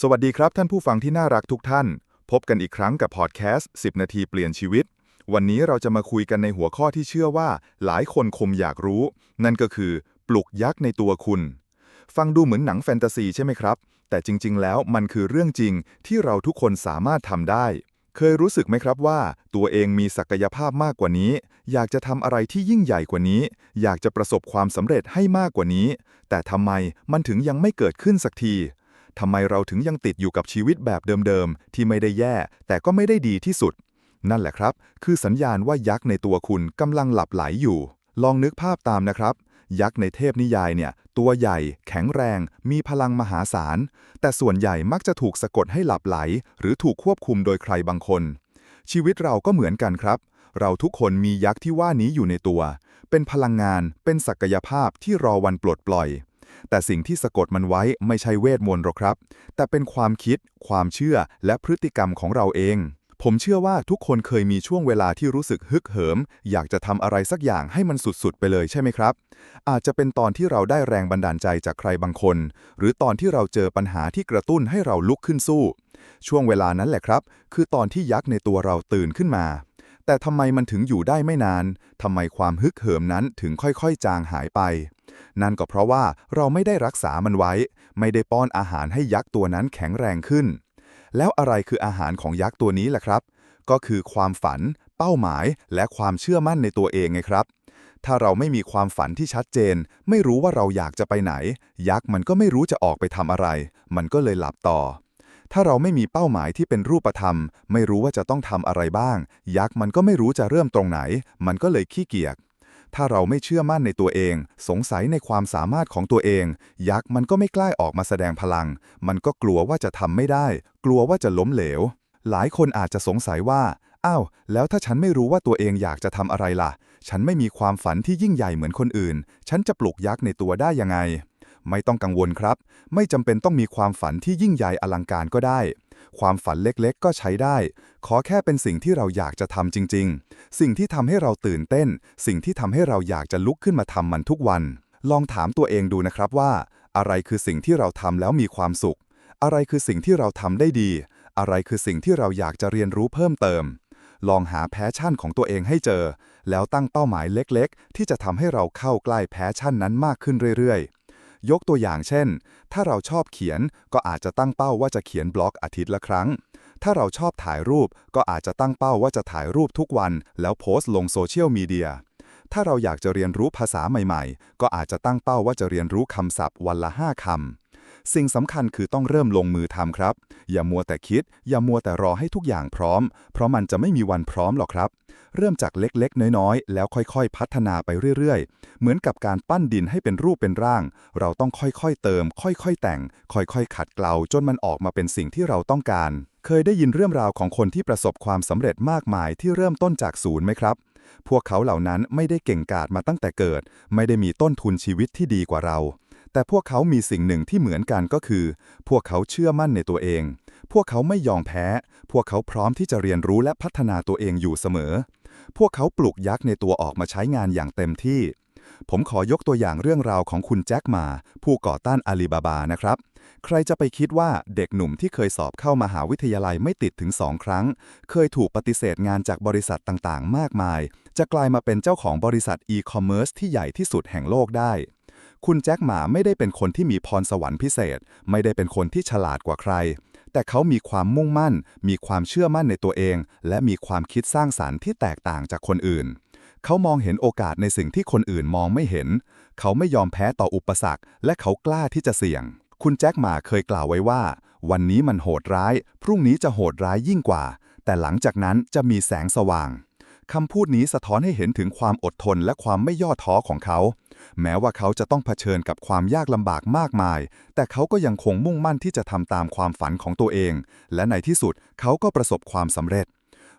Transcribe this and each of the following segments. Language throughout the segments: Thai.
สวัสดีครับท่านผู้ฟังที่น่ารักทุกท่าน พบกันอีกครั้งกับพอดแคสต์ 10 นาทีเปลี่ยนชีวิต วันนี้เราจะมาคุยกันในหัวข้อที่เชื่อว่า หลายคนคงอยากรู้ นั่นก็คือ ปลุกยักษ์ในตัวคุณ ฟังดูเหมือนหนังแฟนตาซีใช่ไหมครับ แต่จริง ๆ แล้วมันคือเรื่องจริงที่เราทุกคนสามารถทำได้ เคยรู้สึกไหมครับว่า ตัวเองมีศักยภาพมากกว่านี้ อยากจะทำอะไรที่ยิ่งใหญ่กว่านี้ อยากจะประสบความสำเร็จให้มากกว่านี้ แต่ทำไมมันถึงยังไม่เกิดขึ้นสักที ทำไมเราถึงยังติดอยู่กับชีวิตแบบเดิมๆ ที่ไม่ได้แย่ แต่ก็ไม่ได้ดีที่สุด นั่นแหละครับ คือสัญญาณว่ายักษ์ในตัวคุณกำลังหลับไหลอยู่ ลองนึกภาพตามนะครับ ยักษ์ในเทพนิยายเนี่ย ตัวใหญ่ แข็งแรง มีพลังมหาศาล แต่ส่วนใหญ่มักจะถูกสะกดให้หลับไหล หรือถูกควบคุมโดยใครบางคน ชีวิตเราก็เหมือนกันครับ เราทุกคนมียักษ์ที่ว่านี้อยู่ในตัว เป็นพลังงาน เป็นศักยภาพที่รอวันปลดปล่อย แต่สิ่งที่สะกดมันไว้ไม่ใช่เวทมนต์หรอกครับ แต่เป็นความคิด ความเชื่อ และพฤติกรรมของเราเอง ผมเชื่อว่าทุกคนเคยมีช่วงเวลาที่รู้สึกฮึกเหิม อยากจะทำอะไรสักอย่างให้มันสุดๆ ไปเลยใช่ไหมครับ อาจจะเป็นตอนที่เราได้แรงบันดาลใจจากใครบางคน หรือตอนที่เราเจอปัญหาที่กระตุ้นให้เราลุกขึ้นสู้ ช่วงเวลานั้นแหละครับ คือตอนที่ยักษ์ในตัวเราตื่นขึ้นมาแต่ทำไมมันถึงอยู่ได้ไม่นาน ทำไมความฮึกเหิมนั้นถึงค่อยๆ จางหายไป นั่นก็เพราะว่าเราไม่ได้รักษามันไว้ ไม่ได้ป้อนอาหารให้ยักษ์ตัวนั้นแข็งแรงขึ้น แล้วอะไรคืออาหารของยักษ์ตัวนี้ล่ะครับ ก็คือความฝัน เป้าหมาย และความเชื่อมั่นในตัวเองไงครับ ถ้าเราไม่มีความฝันที่ชัดเจน ไม่รู้ว่าเราอยากจะไปไหน ยักษ์มันก็ไม่รู้จะออกไปทำอะไร มันก็เลยหลับต่อถ้าเราไม่มีเป้าหมายที่เป็นรูปธรรม ไม่รู้ว่าจะต้องทำอะไรบ้าง ยักษ์มันก็ไม่รู้จะเริ่มตรงไหน มันก็เลยขี้เกียจ ถ้าเราไม่เชื่อมั่นในตัวเอง สงสัยในความสามารถของตัวเอง ยักษ์มันก็ไม่กล้าออกมาแสดงพลัง มันก็กลัวว่าจะทำไม่ได้ กลัวว่าจะล้มเหลว หลายคนอาจจะสงสัยว่า อ้าว แล้วถ้าฉันไม่รู้ว่าตัวเองอยากจะทำอะไรล่ะ ฉันไม่มีความฝันที่ยิ่งใหญ่เหมือนคนอื่น ฉันจะปลุกยักษ์ในตัวได้ยังไง ไม่ต้องกังวลครับ ไม่จำเป็นต้องมีความฝันที่ยิ่งใหญ่อลังการก็ได้ ความฝันเล็กๆ ก็ใช้ได้ ขอแค่เป็นสิ่งที่เราอยากจะทำจริง ๆ สิ่งที่ทำให้เราตื่นเต้น สิ่งที่ทำให้เราอยากจะลุกขึ้นมาทำมันทุกวัน ลองถามตัวเองดูนะครับว่า อะไรคือสิ่งที่เราทำแล้วมีความสุข อะไรคือสิ่งที่เราทำได้ดี อะไรคือสิ่งที่เราอยากจะเรียนรู้เพิ่มเติม ลองหาแพชชั่นของตัวเองให้เจอ แล้วตั้งเป้าหมายเล็กๆ ที่จะทำให้เราเข้าใกล้แพชชั่นนั้นมากขึ้นเรื่อยๆ ยกตัวอย่างเช่น ถ้าเราชอบเขียนก็อาจจะตั้งเป้าว่าจะเขียนบล็อกอาทิตย์ละครั้ง ถ้าเราชอบถ่ายรูปก็อาจจะตั้งเป้าว่าจะถ่ายรูปทุกวัน แล้วโพสต์ลงโซเชียลมีเดีย ถ้าเราอยากจะเรียนรู้ภาษาใหม่ๆ ก็อาจจะตั้งเป้าว่าจะเรียนรู้คำศัพท์วันละ 5 คำ สิ่งสำคัญคือต้องเริ่มลงมือทำครับ อย่ามัวแต่คิด อย่ามัวแต่รอให้ทุกอย่างพร้อม เพราะมันจะไม่มีวันพร้อมหรอกครับ เริ่มจากเล็กๆ น้อยๆ แล้วค่อยๆ พัฒนาไปเรื่อยๆ เหมือนกับการปั้นดินให้เป็นรูปเป็นร่าง เราต้องค่อยๆ เติม ค่อยๆ แต่ง ค่อยๆ ขัดเกลาจนมันออกมาเป็นสิ่งที่เราต้องการ เคยได้ยินเรื่องราวของคนที่ประสบความสำเร็จมากมายที่เริ่มต้นจากศูนย์ไหมครับพวกเขาเหล่านั้นไม่ได้เก่งกาจมาตั้งแต่เกิด ไม่ได้มีต้นทุนชีวิตที่ดีกว่าเรา แต่พวกเขามีสิ่งหนึ่งที่เหมือนกันก็คือ พวกเขาเชื่อมั่นในตัวเอง พวกเขาไม่ยอมแพ้ พวกเขาพร้อมที่จะเรียนรู้และพัฒนาตัวเองอยู่เสมอ พวกเขาปลุกยักษ์ในตัวออกมาใช้งานอย่างเต็มที่ ผมขอยกตัวอย่างเรื่องราวของคุณแจ็คมา ผู้ก่อต้านอาลีบาบานะครับ ใครจะไปคิดว่าเด็กหนุ่มที่เคยสอบเข้ามหาวิทยาลัยไม่ติดถึงสองครั้ง เคยถูกปฏิเสธงานจากบริษัทต่างๆ มากมาย จะกลายมาเป็นเจ้าของบริษัทอีคอมเมิร์ซที่ใหญ่ที่สุดแห่งโลกได้ คุณแจ็คหมาไม่ได้เป็นคนที่มีพรสวรรค์พิเศษ ไม่ได้เป็นคนที่ฉลาดกว่าใคร แต่เขามีความมุ่งมั่น มีความเชื่อมั่นในตัวเอง และมีความคิดสร้างสารรค์ที่แตกต่างจากคนอื่น เขามองเห็นโอกาสในสิ่งที่คนอื่นมองไม่เห็น เขาไม่ยอมแพ้ต่ออุปสรรค และเขากล้าที่จะเสี่ยง คุณแจ็คหมาเคยกล่าวไว้ว่า วันนี้มันโหดร้าย พรุ่งนี้จะโหดร้ายยิ่งกว่า แต่หลังจากนั้นจะมีแสงสว่าง คำพูดนี้สะท้อนให้เห็นถึงความอดทนและความไม่ย่อท้อของเขา แม้ว่าเขาจะต้องเผชิญกับความยากลำบากมากมาย แต่เขาก็ยังคงมุ่งมั่นที่จะทำตามความฝันของตัวเอง และในที่สุดเขาก็ประสบความสำเร็จ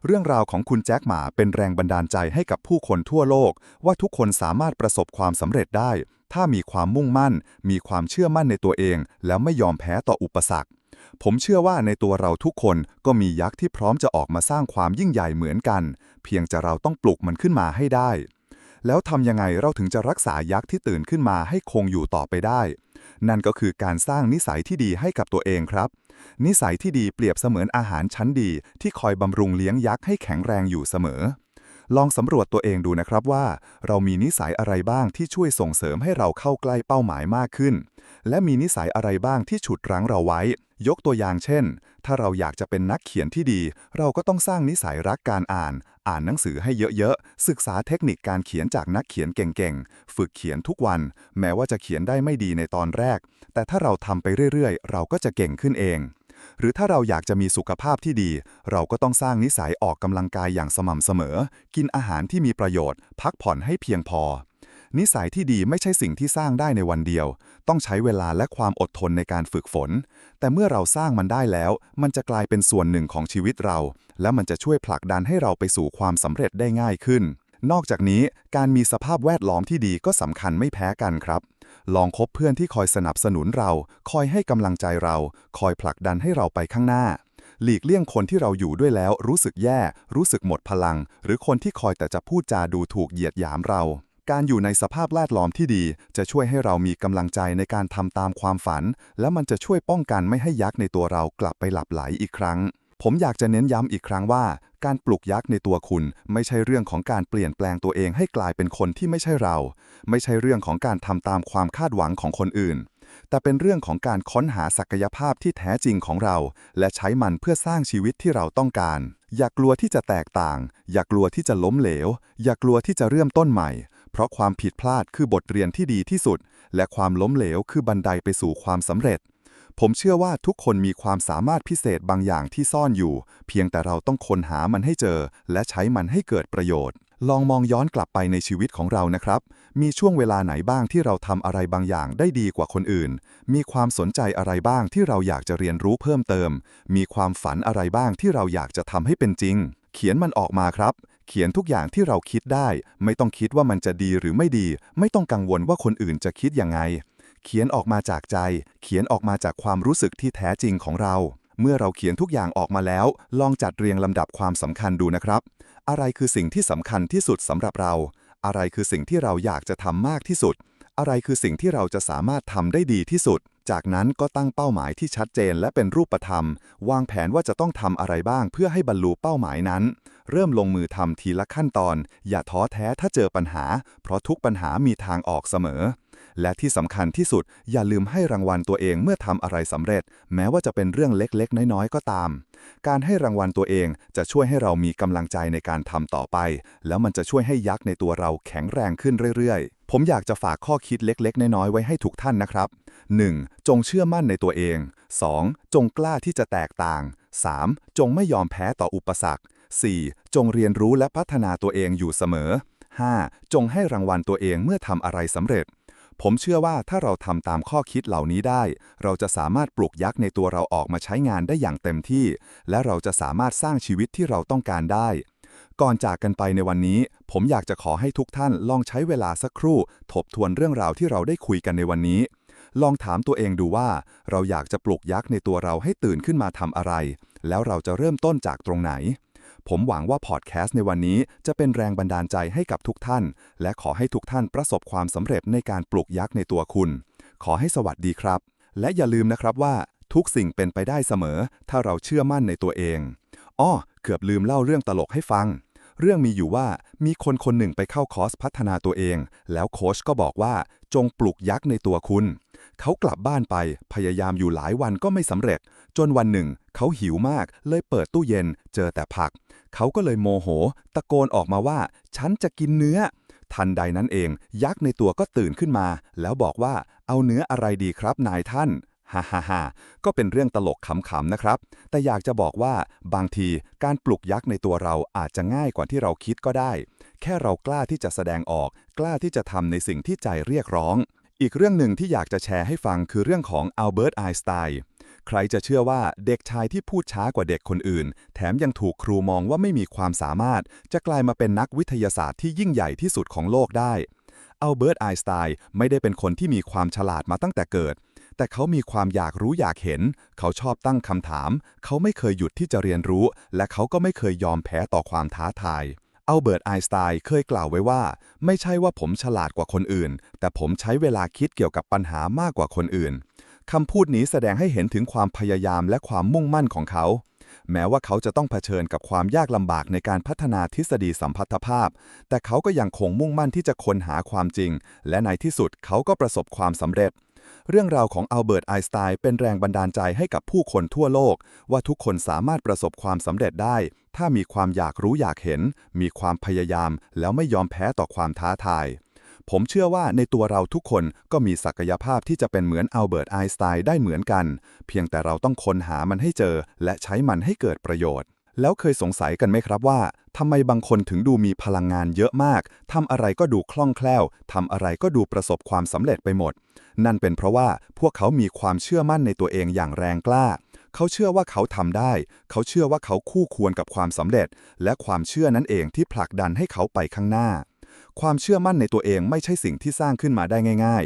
เรื่องราวของคุณแจ็คหมาเป็นแรงบันดาลใจให้กับผู้คนทั่วโลก ว่าทุกคนสามารถประสบความสำเร็จได้ ถ้ามีความมุ่งมั่น มีความเชื่อมั่นในตัวเอง แล้วไม่ยอมแพ้ต่ออุปสรรค ผมเชื่อว่าในตัวเราทุกคนก็มียักษ์ที่พร้อมจะออกมาสร้างความยิ่งใหญ่เหมือนกัน เพียงจะเราต้องปลุกมันขึ้นมาให้ได้ แล้วทำยังไงเราถึงจะรักษายักษ์ที่ตื่นขึ้นมาให้คงอยู่ต่อไปได้ นั่นก็คือการสร้างนิสัยที่ดีให้กับตัวเองครับ นิสัยที่ดีเปรียบเสมือนอาหารชั้นดีที่คอยบำรุงเลี้ยงยักษ์ให้แข็งแรงอยู่เสมอ ลองสำรวจตัวเองดูนะครับว่า เรามีนิสัยอะไรบ้างที่ช่วยส่งเสริมให้เราเข้าใกล้เป้าหมายมากขึ้น และมีนิสัยอะไรบ้างที่ฉุดรั้งเราไว้ ยกตัวอย่างเช่น ถ้าเราอยากจะเป็นนักเขียนที่ดี เราก็ต้องสร้างนิสัยรักการอ่าน อ่านหนังสือให้เยอะๆ ศึกษาเทคนิคการเขียนจากนักเขียนเก่งๆ ฝึกเขียนทุกวัน แม้ว่าจะเขียนได้ไม่ดีในตอนแรก แต่ถ้าเราทำไปเรื่อยๆ เราก็จะเก่งขึ้นเอง หรือถ้าเราอยากจะมีสุขภาพที่ดี เราก็ต้องสร้างนิสัยออกกำลังกายอย่างสม่ำเสมอ กินอาหารที่มีประโยชน์ พักผ่อนให้เพียงพอ นิสัยที่ดีไม่ใช่สิ่งที่สร้างได้ในวันเดียว ต้องใช้เวลาและความอดทนในการฝึกฝน แต่เมื่อเราสร้างมันได้แล้ว มันจะกลายเป็นส่วนหนึ่งของชีวิตเรา และมันจะช่วยผลักดันให้เราไปสู่ความสำเร็จได้ง่ายขึ้น นอกจากนี้การมีสภาพแวดล้อมที่ดีก็สำคัญไม่แพ้กันครับ ลองคบเพื่อนที่คอยสนับสนุนเรา คอยให้กำลังใจเรา คอยผลักดันให้เราไปข้างหน้า หลีกเลี่ยงคนที่เราอยู่ด้วยแล้ว รู้สึกแย่ รู้สึกหมดพลัง หรือคนที่คอยแต่จะพูดจาดูถูกเหยียดหยามเรา การอยู่ในสภาพแวดล้อมที่ดี จะช่วยให้เรามีกำลังใจในการทำตามความฝัน และมันจะช่วยป้องกันไม่ให้ยักษ์ในตัวเรากลับไปหลับไหลอีกครั้ง ผมอยากจะเน้นย้ำอีกครั้งว่า การปลุกยักษ์ในตัวคุณ ไม่ใช่เรื่องของการเปลี่ยนแปลงตัวเองให้กลายเป็นคนที่ไม่ใช่เรา ไม่ใช่เรื่องของการทำตามความคาดหวังของคนอื่น แต่เป็นเรื่องของการค้นหาศักยภาพที่แท้จริงของเรา และใช้มันเพื่อสร้างชีวิตที่เราต้องการ อย่ากกลัวที่จะแตกต่าง อย่ากกลัวที่จะล้มเหลว อย่ากกลัวที่จะเริ่มต้นใหม่ เพราะความผิดพลาดคือบทเรียนที่ดีที่สุด และความล้มเหลวคือบันไดไปสู่ความสำเร็จ ผมเชื่อว่าทุกคนมีความสามารถพิเศษบางอย่างที่ซ่อนอยู่ เพียงแต่เราต้องค้นหามันให้เจอ และใช้มันให้เกิดประโยชน์ ลองมองย้อนกลับไปในชีวิตของเรานะครับ มีช่วงเวลาไหนบ้างที่เราทำอะไรบางอย่างได้ดีกว่าคนอื่น มีความสนใจอะไรบ้างที่เราอยากจะเรียนรู้เพิ่มเติม มีความฝันอะไรบ้างที่เราอยากจะทำให้เป็นจริง เขียนมันออกมาครับเขียนทุกอย่างที่เราคิดได้ ไม่ต้องคิดว่ามันจะดีหรือไม่ดี ไม่ต้องกังวลว่าคนอื่นจะคิดยังไง เขียนออกมาจากใจ เขียนออกมาจากความรู้สึกที่แท้จริงของเรา เมื่อเราเขียนทุกอย่างออกมาแล้ว ลองจัดเรียงลำดับความสำคัญดูนะครับ อะไรคือสิ่งที่สำคัญที่สุดสำหรับเรา อะไรคือสิ่งที่เราอยากจะทำมากที่สุด อะไรคือสิ่งที่เราจะสามารถทำได้ดีที่สุด จากนั้นก็ตั้งเป้าหมายที่ชัดเจนและเป็นรูปธรรม วางแผนว่าจะต้องทำอะไรบ้าง เพื่อให้บรรลุเป้าหมายนั้น เริ่มลงมือทำทีละขั้นตอน อย่าท้อแท้ถ้าเจอปัญหา เพราะทุกปัญหามีทางออกเสมอ และที่สำคัญที่สุดอย่าลืมให้รางวัลตัวเองเมื่อทำอะไรสำเร็จ แม้ว่าจะเป็นเรื่องเล็กๆ น้อยๆ ก็ตาม การให้รางวัลตัวเองจะช่วยให้เรามีกำลังใจในการทำต่อไป แล้วมันจะช่วยให้ยักษ์ในตัวเราแข็งแรงขึ้นเรื่อยๆผมอยากจะฝากข้อคิดเล็ก ๆ น้อยๆ ไว้ให้ทุกท่านนะครับ 1. จงเชื่อมั่นในตัวเอง 2. จงกล้าที่จะแตกต่าง 3. จงไม่ยอมแพ้ต่ออุปสรรค 4. จงเรียนรู้และพัฒนาตัวเองอยู่เสมอ 5. จงให้รางวัลตัวเองเมื่อทำอะไรสำเร็จ ผมเชื่อว่าถ้าเราทำตามข้อคิดเหล่านี้ได้ เราจะสามารถปลุกยักษ์ในตัวเราออกมาใช้งานได้อย่างเต็มที่ และเราจะสามารถสร้างชีวิตที่เราต้องการได้ ก่อนจากกันไปในวันนี้ ผมอยากจะขอให้ทุกท่านลองใช้เวลาสักครู่ ทบทวนเรื่องราวที่เราได้คุยกันในวันนี้ ลองถามตัวเองดูว่า เราอยากจะปลุกยักษ์ในตัวเราให้ตื่นขึ้นมาทำอะไร แล้วเราจะเริ่มต้นจากตรงไหน ผมหวังว่าพอดแคสต์ในวันนี้จะเป็นแรงบันดาลใจให้กับทุกท่าน และขอให้ทุกท่านประสบความสำเร็จในการปลุกยักษ์ในตัวคุณ ขอให้สวัสดีครับ และอย่าลืมนะครับว่าทุกสิ่งเป็นไปได้เสมอ ถ้าเราเชื่อมั่นในตัวเองอ้อเกือบลืมเล่าเรื่องตลกให้ฟัง เรื่องมีอยู่ว่ามีคนคนหนึ่งไปเข้าคอร์สพัฒนาตัวเอง แล้วโค้ชก็บอกว่าจงปลุกยักษ์ในตัวคุณ เขากลับบ้านไปพยายามอยู่หลายวันก็ไม่สำเร็จ จนวันหนึ่ง เขาหิวมาก เลยเปิดตู้เย็น เจอแต่ผัก เขาก็เลยโมโห ตะโกนออกมาว่า ฉันจะกินเนื้อ ทันใดนั้นเอง ยักษ์ในตัวก็ตื่นขึ้นมา แล้วบอกว่าเอาเนื้ออะไรดีครับนายท่านฮ่าฮ่าฮ่าก็เป็นเรื่องตลกขำๆนะครับ แต่อยากจะบอกว่าบางทีการปลุกยักษ์ในตัวเราอาจจะง่ายกว่าที่เราคิดก็ได้ แค่เรากล้าที่จะแสดงออก กล้าที่จะทำในสิ่งที่ใจเรียกร้อง อีกเรื่องหนึ่งที่อยากจะแชร์ให้ฟังคือเรื่องของอัลเบิร์ตไอน์สไตน์ใครจะเชื่อว่าเด็กชายที่พูดช้ากว่าเด็กคนอื่น แถมยังถูกครูมองว่าไม่มีความสามารถ จะกลายมาเป็นนักวิทยาศาสตร์ที่ยิ่งใหญ่ที่สุดของโลกได้อัลเบิร์ตไอน์สไตน์ไม่ได้เป็นคนที่มีความฉลาดมาตั้งแต่เกิด แต่เขามีความอยากรู้อยากเห็น เขาชอบตั้งคำถาม เขาไม่เคยหยุดที่จะเรียนรู้ และเขาก็ไม่เคยยอมแพ้ต่อความท้าทาย อัลเบิร์ตไอน์สไตน์เคยกล่าวไว้ว่า ไม่ใช่ว่าผมฉลาดกว่าคนอื่น แต่ผมใช้เวลาคิดเกี่ยวกับปัญหามากกว่าคนอื่นคำพูดนี้แสดงให้เห็นถึงความพยายามและความมุ่งมั่นของเขา แม้ว่าเขาจะต้องเผชิญกับความยากลำบากในการพัฒนาทฤษฎีสัมพัทธภาพ แต่เขาก็ยังคงมุ่งมั่นที่จะค้นหาความจริง และในที่สุดเขาก็ประสบความสำเร็จ เรื่องราวของอัลเบิร์ตไอน์สไตน์เป็นแรงบันดาลใจให้กับผู้คนทั่วโลก ว่าทุกคนสามารถประสบความสำเร็จได้ ถ้ามีความอยากรู้อยากเห็น มีความพยายาม แล้วไม่ยอมแพ้ต่อความท้าทาย ผมเชื่อว่าในตัวเราทุกคนก็มีศักยภาพที่จะเป็นเหมือนอัลเบิร์ตไอน์สไตน์ได้เหมือนกัน เพียงแต่เราต้องค้นหามันให้เจอ และใช้มันให้เกิดประโยชน์ แล้วเคยสงสัยกันไหมครับว่าทำไมบางคนถึงดูมีพลังงานเยอะมากทำอะไรก็ดูคล่องแคล่วทำอะไรก็ดูประสบความสำเร็จไปหมด นั่นเป็นเพราะว่าพวกเขามีความเชื่อมั่นในตัวเองอย่างแรงกล้า เขาเชื่อว่าเขาทำได้ เขาเชื่อว่าเขาคู่ควรกับความสำเร็จ และความเชื่อนั้นเองที่ผลักดันให้เขาไปข้างหน้า ความเชื่อมั่นในตัวเองไม่ใช่สิ่งที่สร้างขึ้นมาได้ง่าย